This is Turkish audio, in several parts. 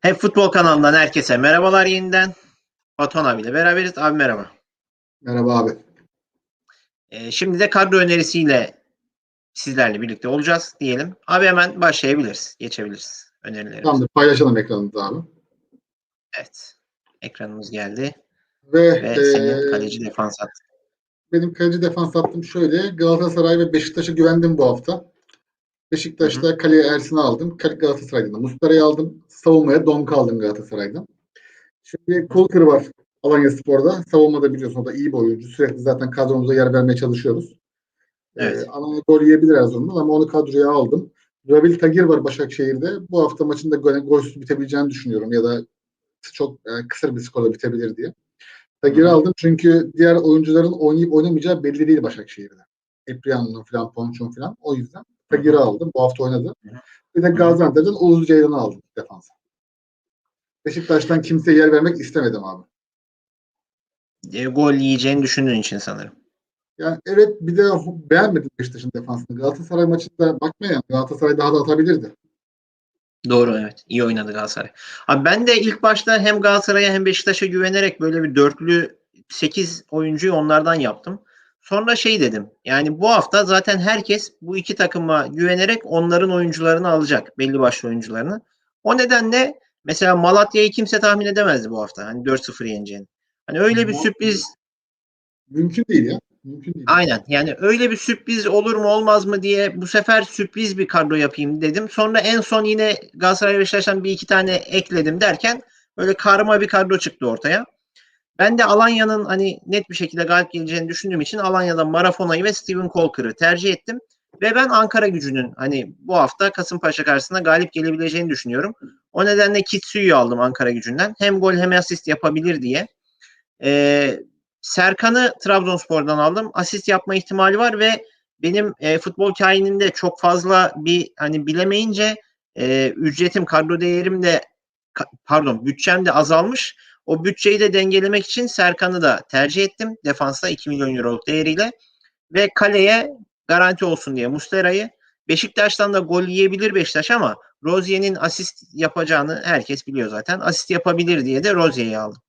Hep Futbol kanalından herkese merhabalar yeniden. Batuhan abiyle beraberiz. Abi merhaba. Merhaba abi. Ee, şimdi de kadro önerisiyle sizlerle birlikte olacağız diyelim. Abi hemen başlayabiliriz. Geçebiliriz önerilerimize. Tamamdır. Paylaşalım ekranımızda abi. Evet. Ekranımız geldi. Ve, Ve e, senin kaleci defans hattı. benim kaleci defans hattım şöyle. Galatasaray ve Beşiktaş'a güvendim bu hafta. Beşiktaş'ta kaleye Ersin'i aldım. Kale Galatasaray'dan da Muslera'yı aldım. Savunmaya Donk aldım Galatasaray'dan. Şimdi Kulkır var Alanya Spor'da. Savunmada biliyorsun o da iyi bir oyuncu. Sürekli zaten kadromuza yer vermeye çalışıyoruz. Evet. Ee, Alanya gol yiyebilir Erzurum'dan ama onu kadroya aldım. Rabil Tagir var Başakşehir'de. Bu hafta maçın da gol, golsüz bitebileceğini düşünüyorum ya da çok e, kısır bir skorla bitebilir diye. Tagir'i Hı hı. aldım çünkü diğer oyuncuların oynayıp oynamayacağı belli değil Başakşehir'de. Epriano'nun falan, Ponç'un falan. O yüzden Tagir'i aldım. Bu hafta oynadı. Bir de Gaziantep'ten Oğuz Ceylan'ı aldım defansa. Beşiktaş'tan kimseye yer vermek istemedim abi. E, gol yiyeceğini düşündüğün için sanırım. Yani evet bir de beğenmedim Beşiktaş'ın defansını. Galatasaray maçında bakma yani Galatasaray daha da atabilirdi. Doğru evet. İyi oynadı Galatasaray. Abi ben de ilk başta hem Galatasaray'a hem Beşiktaş'a güvenerek böyle bir dörtlü 8 oyuncuyu onlardan yaptım. Sonra şey dedim. Yani bu hafta zaten herkes bu iki takıma güvenerek onların oyuncularını alacak. Belli başlı oyuncularını. O nedenle mesela Malatya'yı kimse tahmin edemezdi bu hafta. Hani 4-0 yeneceğini. Hani öyle bir sürpriz Mümkün değil ya. Mümkün değil. Aynen. Yani öyle bir sürpriz olur mu olmaz mı diye bu sefer sürpriz bir kadro yapayım dedim. Sonra en son yine Galatasaray Beşiktaş'tan bir iki tane ekledim derken böyle karma bir kadro çıktı ortaya. Ben de Alanya'nın hani net bir şekilde galip geleceğini düşündüğüm için Alanya'da Marafona'yı ve Steven Colker'ı tercih ettim. Ve ben Ankara gücünün hani bu hafta Kasımpaşa karşısında galip gelebileceğini düşünüyorum. O nedenle Kitsu'yu aldım Ankara gücünden. Hem gol hem asist yapabilir diye. Ee, Serkan'ı Trabzonspor'dan aldım. Asist yapma ihtimali var ve benim e, futbol kaininde çok fazla bir hani bilemeyince e, ücretim, kadro değerim de pardon bütçem de azalmış. O bütçeyi de dengelemek için Serkan'ı da tercih ettim. Defansta 2 milyon euroluk değeriyle. Ve kaleye garanti olsun diye Muslera'yı Beşiktaş'tan da gol yiyebilir Beşiktaş ama Rozier'in asist yapacağını herkes biliyor zaten. Asist yapabilir diye de Rozier'i aldım.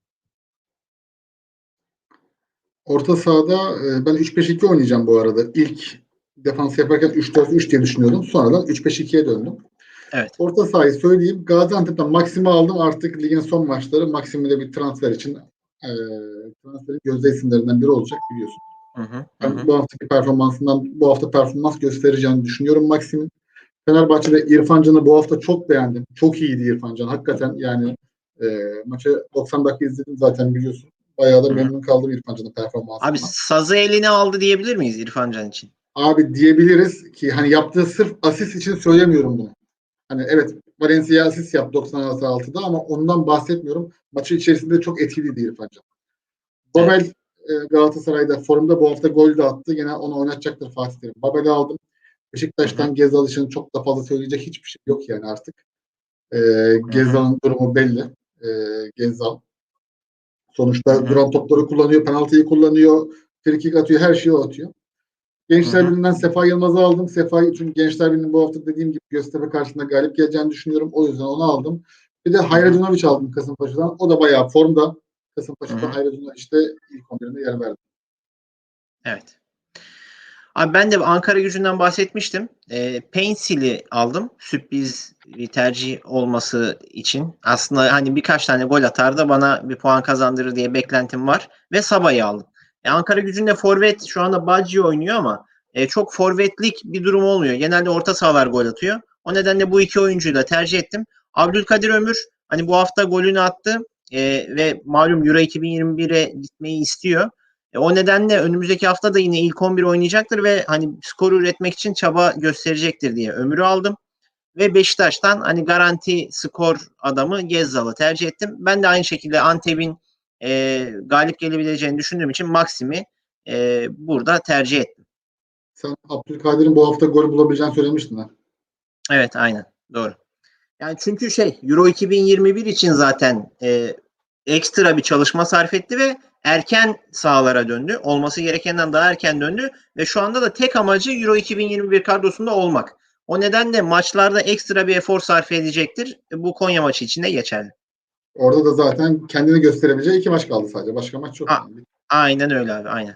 Orta sahada e, ben 3-5-2 oynayacağım bu arada. İlk defans yaparken 3-4-3 diye düşünüyordum. Sonradan 3-5-2'ye döndüm. Evet. Orta sahayı söyleyeyim. Gaziantep'ten Maksim'i aldım. Artık ligin son maçları Maksim'i de bir transfer için e, transferin gözde isimlerinden biri olacak biliyorsun. Hı hı, hı Ben hı. bu haftaki performansından bu hafta performans göstereceğini düşünüyorum Maksim'in. Fenerbahçe'de İrfan Can'ı bu hafta çok beğendim. Çok iyiydi İrfan Can. Hakikaten yani e, maçı 90 dakika izledim zaten biliyorsun. Bayağı da memnun kaldım İrfan Can'ın performansından. Abi sazı eline aldı diyebilir miyiz İrfan Can için? Abi diyebiliriz ki hani yaptığı sırf asist için söylemiyorum bunu. Hani evet Valencia asist yaptı 96'da ama ondan bahsetmiyorum. Maçı içerisinde çok etkiliydi İrfan Can. Babel e, Galatasaray'da formda bu hafta gol de attı. Yine onu oynatacaktır Fatih Terim. Babel'i aldım. Beşiktaş'tan Gezal için çok da fazla söyleyecek hiçbir şey yok yani artık. E, Gezal'ın durumu belli. E, Gezal. Sonuçta Hı hı. duran topları kullanıyor, penaltıyı kullanıyor, frikik atıyor, her şeyi atıyor. Gençler. Birliği'nden Sefa Yılmaz'ı aldım. Sefa'yı çünkü Gençler Birliği'nin bu hafta dediğim gibi Göztepe karşısında galip geleceğini düşünüyorum. O yüzden onu aldım. Bir de Hayracunovic aldım Kasımpaşa'dan. O da bayağı formda. Kasımpaşa'da Hayracunovic'te ilk 11'inde yer verdi. Evet. Abi ben de Ankara gücünden bahsetmiştim. E, Pencil'i aldım. Sürpriz bir tercih olması için. Aslında hani birkaç tane gol atar da bana bir puan kazandırır diye beklentim var. Ve Sabah'ı aldım. E, Ankara gücünde forvet şu anda Bacci oynuyor ama e, çok forvetlik bir durum olmuyor. Genelde orta sahalar gol atıyor. O nedenle bu iki oyuncuyu da tercih ettim. Abdülkadir Ömür hani bu hafta golünü attı e, ve malum Euro 2021'e gitmeyi istiyor. E, o nedenle önümüzdeki hafta da yine ilk 11 oynayacaktır ve hani skor üretmek için çaba gösterecektir diye Ömür'ü aldım. Ve Beşiktaş'tan hani garanti skor adamı Gezzal'ı tercih ettim. Ben de aynı şekilde Antep'in e, galip gelebileceğini düşündüğüm için Maxim'i e, burada tercih ettim. Sen Abdülkadir'in bu hafta gol bulabileceğini söylemiştin ha. Evet aynen doğru. Yani çünkü şey Euro 2021 için zaten e, ekstra bir çalışma sarf etti ve erken sahalara döndü. Olması gerekenden daha erken döndü ve şu anda da tek amacı Euro 2021 kadrosunda olmak. O nedenle maçlarda ekstra bir efor sarf edecektir. Bu Konya maçı için de geçerli. Orada da zaten kendini gösterebileceği iki maç kaldı sadece. Başka maç yok. Yani. Aynen öyle abi aynen.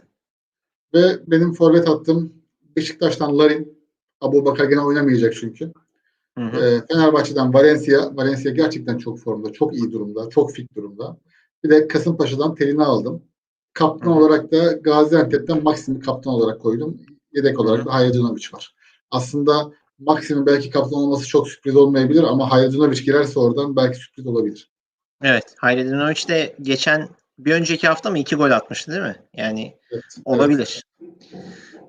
Ve benim forvet hattım Beşiktaş'tan Larin. Abu Bakar gene oynamayacak çünkü. Hı hı. Ee, Fenerbahçe'den Valencia. Valencia gerçekten çok formda, çok iyi durumda, çok fit durumda. Bir de Kasımpaşa'dan Telin'i aldım. Kaptan Hı hı. olarak da Gaziantep'ten Maksim'i kaptan olarak koydum. Yedek olarak da Hayacinovic var. Aslında Maksim'in belki kaptan olması çok sürpriz olmayabilir ama Hayacinovic girerse oradan belki sürpriz olabilir. Evet. Hayredinovic de geçen bir önceki hafta mı iki gol atmıştı değil mi? Yani Evet. olabilir.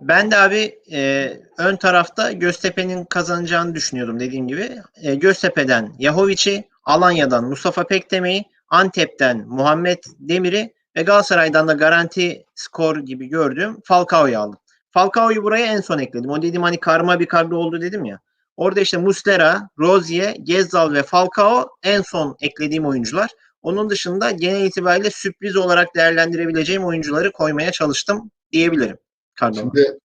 Ben de abi e, ön tarafta Göztepe'nin kazanacağını düşünüyordum dediğim gibi. E, Göztepe'den Yahovic'i, Alanya'dan Mustafa Pekdemir'i, Antep'ten Muhammed Demir'i ve Galatasaray'dan da garanti skor gibi gördüğüm Falcao'yu aldım. Falcao'yu buraya en son ekledim. O dediğim hani karma bir kadro oldu dedim ya. Orada işte Muslera, Rozier, Gezzal ve Falcao en son eklediğim oyuncular. Onun dışında genel itibariyle sürpriz olarak değerlendirebileceğim oyuncuları koymaya çalıştım diyebilirim. Kadroma. Şimdi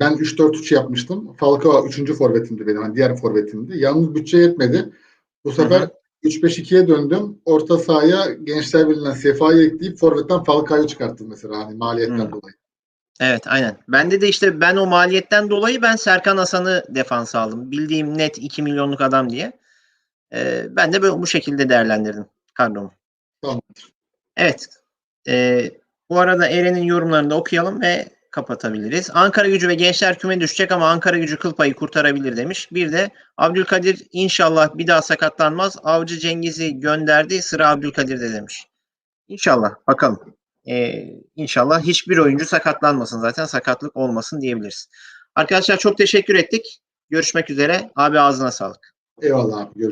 ben 3-4-3 yapmıştım. Falcao 3. forvetimdi benim. Yani diğer forvetimdi. Yalnız bütçe yetmedi. Bu sefer Hı 3-5-2'ye döndüm. Orta sahaya Gençler Birliği'nden Sefa'yı ekleyip forvetten Falcao'yu çıkarttım mesela. Hani maliyetten Hı. dolayı. Evet aynen. Bende de işte ben o maliyetten dolayı ben Serkan Hasan'ı defans aldım. Bildiğim net 2 milyonluk adam diye. Ee, ben de böyle bu şekilde değerlendirdim kadromu. Tamamdır. Evet. Ee, bu arada Eren'in yorumlarını da okuyalım ve kapatabiliriz. Ankara gücü ve gençler küme düşecek ama Ankara gücü kıl payı kurtarabilir demiş. Bir de Abdülkadir inşallah bir daha sakatlanmaz. Avcı Cengiz'i gönderdi. Sıra Abdülkadir'de demiş. İnşallah. Bakalım. Ee, inşallah hiçbir oyuncu sakatlanmasın. Zaten sakatlık olmasın diyebiliriz. Arkadaşlar çok teşekkür ettik. Görüşmek üzere. Abi ağzına sağlık. Eyvallah abi. Görüşürüz.